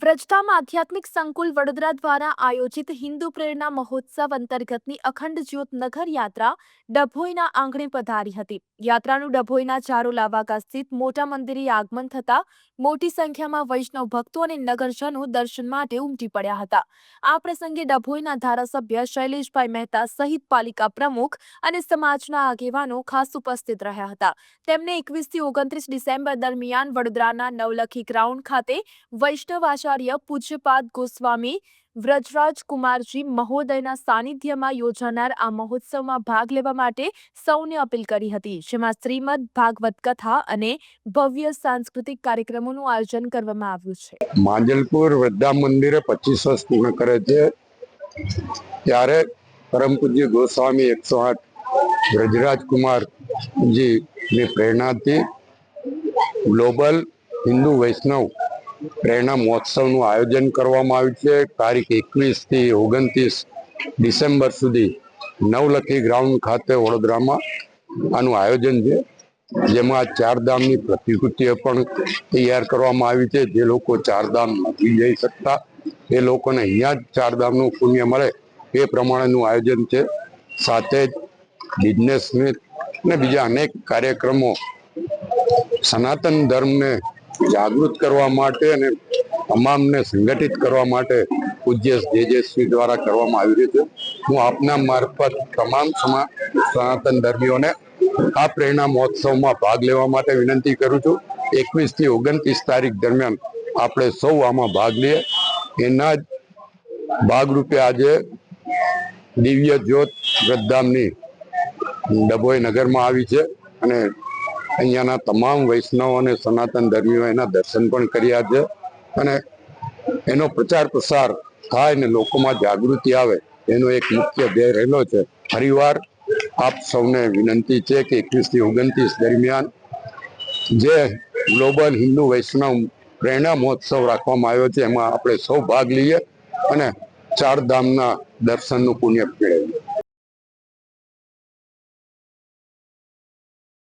વ્રજધામ આધ્યાત્મિક સંકુલ વડોદરા દ્વારા આયોજિત હિન્દુ પ્રેરણા મહોત્સવ અંતર્ગતની અખંડ જ્યોત નગર યાત્રા ડભોઈના આંગણે પધારી હતી. યાત્રાનું ડભોઈના ચારો લાવાગા સ્થિત મોટા મંદિરે આગમન થતા મોટી સંખ્યામાં વૈષ્ણવ ભક્તો અને નગરજનો દર્શન માટે ઉમટી પડ્યા હતા. આ પ્રસંગે ડભોઈના ધારાસભ્ય શૈલેષભાઈ મહેતા સહિત પાલિકા પ્રમુખ અને સમાજના આગેવાનો ખાસ ઉપસ્થિત રહ્યા હતા. તેમને એકવીસથી ઓગણત્રીસ ડિસેમ્બર દરમિયાન વડોદરાના નવલખી ગ્રાઉન્ડ ખાતે વૈષ્ણવ આચાર્ય પૂજ્યપાદ ગોસ્વામી, વ્રજરાજ કુમારજી મહોદયના સાનિધ્યમાં યોજાનાર આ મહોત્સવમાં ભાગ લેવા માટે સૌને અપીલ કરી હતી. જેમાં શ્રીમદ ભાગવત કથા અને ભવ્ય સાંસ્કૃતિક કાર્યક્રમોનું આયોજન કરવામાં આવ્યું છે. માંજલપુર વૃદ્ધા મંદિરે પચીસ વર્ષ પૂર્ણ કરે છે. ત્યારે પરમ પૂજ્ય ગોસ્વામી એકસો આઠ, વ્રજરાજ કુમારજી ની પ્રેરણાથી ગ્લોબલ હિન્દુ વૈષ્ણવ પ્રેરણા મહોત્સવનું આયોજન કરવામાં આવ્યું છે. તારીખ એકવીસથી ઓગણત્રીસ ડિસેમ્બર સુધી નવલખી ગ્રાઉન્ડ ખાતે વડોદરામાં આનું આયોજન છે. જેમાં ચારધામની પ્રતિકૃતિઓ પણ તૈયાર કરવામાં આવી છે. જે લોકો ચારધામ નથી જઈ શકતા. એ લોકોને અહીંયા જ ચારધામનું પુણ્ય મળે એ પ્રમાણેનું આયોજન છે. સાથે જ બિઝનેસ અને બીજા અનેક કાર્યક્રમો. સનાતન ધર્મને જાગૃત કરવા માટે અને તમામને સંગઠિત કરવા માટે પૂજ્ય જે જે શ્રી દ્વારા કરવામાં આવી રહ્યું છે. હું આપના મારફત તમામ સનાતન ધર્મીઓને આ પ્રેરણા મહોત્સવમાં ભાગ લેવા માટે વિનંતી કરું છું. એકવીસથી ઓગણત્રીસ તારીખ દરમિયાન આપણે સૌ આમાં ભાગ લઈએ. એના જ ભાગરૂપે આજે દિવ્ય જ્યોત વૃદ્ધામની ડભોઈ નગરમાં આવી છે અને અહીંયાના તમામ વૈષ્ણવ અને સનાતન ધર્મીઓ એના દર્શન પણ કર્યા છે અને એનો પ્રચાર પ્રસાર થાય ને લોકોમાં જાગૃતિ આવે, એનો એક મુખ્ય ધ્યેય રહેલો છે. ફરીવાર આપ સૌને વિનંતી છે કે એકવીસથી ઓગણત્રીસ દરમિયાન જે ગ્લોબલ હિન્દુ વૈષ્ણવ પ્રેરણા મહોત્સવ રાખવામાં આવ્યો છે, એમાં આપણે સૌ ભાગ લઈએ અને ચાર ધામના દર્શનનું પુણ્ય મેળવીએ.